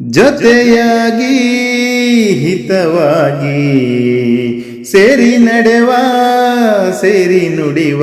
ಜೊತೆಯಾಗಿ ಹಿತವಾಗಿ ಸೇರಿ ನಡೆವ ಸೇರಿ ನುಡಿವ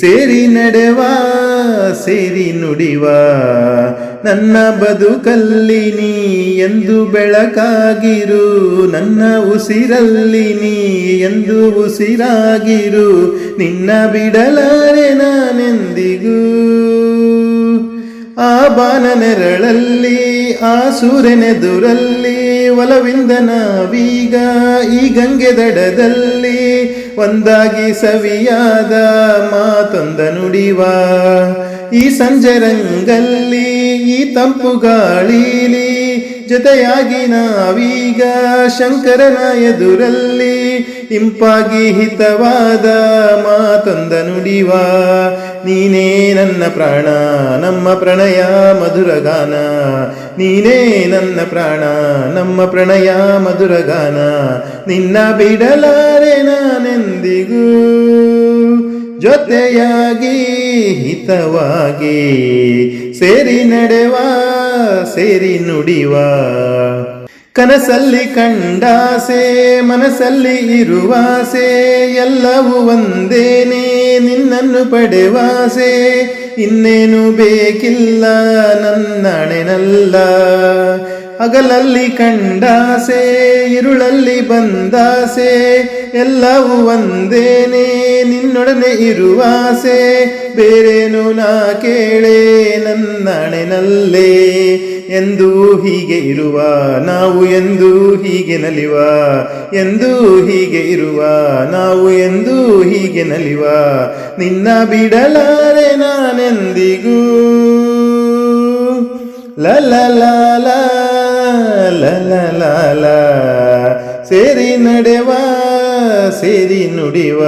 ಸೇರಿ ನಡೆವ, ಸೇರಿ ನುಡಿವ. ನನ್ನ ಬದುಕಲ್ಲಿ ನೀ ಎಂದು ಬೆಳಕಾಗಿರು, ನನ್ನ ಉಸಿರಲ್ಲಿ ನೀ ಎಂದು ಉಸಿರಾಗಿರು. ನಿನ್ನ ಬಿಡಲಾರೆ ನಾನೆಂದಿಗೂ? ಆ ಬಾನ ನೆರಳಲ್ಲಿ ಆ ಸೂರ್ಯನೆದುರಲ್ಲಿ ಒಲವಿಂದ ನಾವೀಗ ಈ ಗಂಗೆ ದಡದಲ್ಲಿ ಒಂದಾಗಿ ಸವಿಯಾದ ಮಾತೊಂದ ನುಡಿವ. ಈ ಸಂಜರಂಗಲ್ಲಿ ಈ ತಂಪು ಗಾಳಿಲಿ ಜೊತೆಯಾಗಿ ನಾವೀಗ ಶಂಕರನ ಎದುರಲ್ಲಿ ಇಂಪಾಗಿ ಹಿತವಾದ ಮಾತೊಂದ ನುಡಿವ. ನೀನೇ ನನ್ನ ಪ್ರಾಣ, ನಮ್ಮ ಪ್ರಣಯ ಮಧುರ ಗಾನ. ನೀನೇ ನನ್ನ ಪ್ರಾಣ, ನಮ್ಮ ಪ್ರಣಯ ಮಧುರ ಗಾನ. ನಿನ್ನ ಬಿಡಲಾರೆ ನಾನೆಂದಿಗೂ. ಜೊತೆಯಾಗಿ ಹಿತವಾಗಿ ಸೇರಿ ನಡೆವ, ಸೇರಿ ನುಡಿವ. ಕನಸಲ್ಲಿ ಕಂಡಾಸೆ, ಮನಸಲ್ಲಿ ಇರುವಾಸೆ, ಎಲ್ಲವೂ ಒಂದೇನೆ ನಿನ್ನನ್ನು ಪಡೆವಾಸೆ. ಇನ್ನೇನು ಬೇಕಿಲ್ಲ, ನನ್ನಣೆನಲ್ಲ. ಹಗಲಲ್ಲಿ ಕಂಡಾಸೆ ಇರುಳಲ್ಲಿ ಬಂದಾಸೆ, ಎಲ್ಲವೂ ಒಂದೇನೆ ನಿನ್ನೊಡನೆ ಇರುವಾಸೆ. ಬೇರೇನು ನಾ ಕೇಳೆ, ನನ್ನಣೆನಲ್ಲೇ. ಎಂದೂ ಹೀಗೆ ಇರುವ, ನಾವು ಎಂದೂ ಹೀಗೆ ನಲಿವ, ಎಂದೂ ಹೀಗೆ ಇರುವ, ನಾವು ಎಂದೂ ಹೀಗೆ ನಲಿವ, ನಿನ್ನ ಬಿಡಲಾರೆ ನಾನೆಂದಿಗೂ. ಲಲಲಾಲ ಲಲಲಾಲ ಸೇರಿ ನಡೆವಾ. ಸೇರಿ ನುಡಿವ.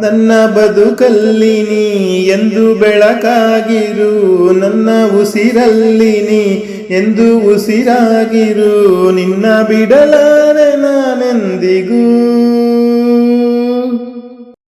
ನನ್ನ ಬದುಕಲ್ಲಿ ನೀ ಎಂದು ಬೆಳಕಾಗಿರು. ನನ್ನ ಉಸಿರಲ್ಲಿ ನೀ ಎಂದು ಉಸಿರಾಗಿರು. ನಿನ್ನ ಬಿಡಲಾರೆ ನಾನೆಂದಿಗೂ.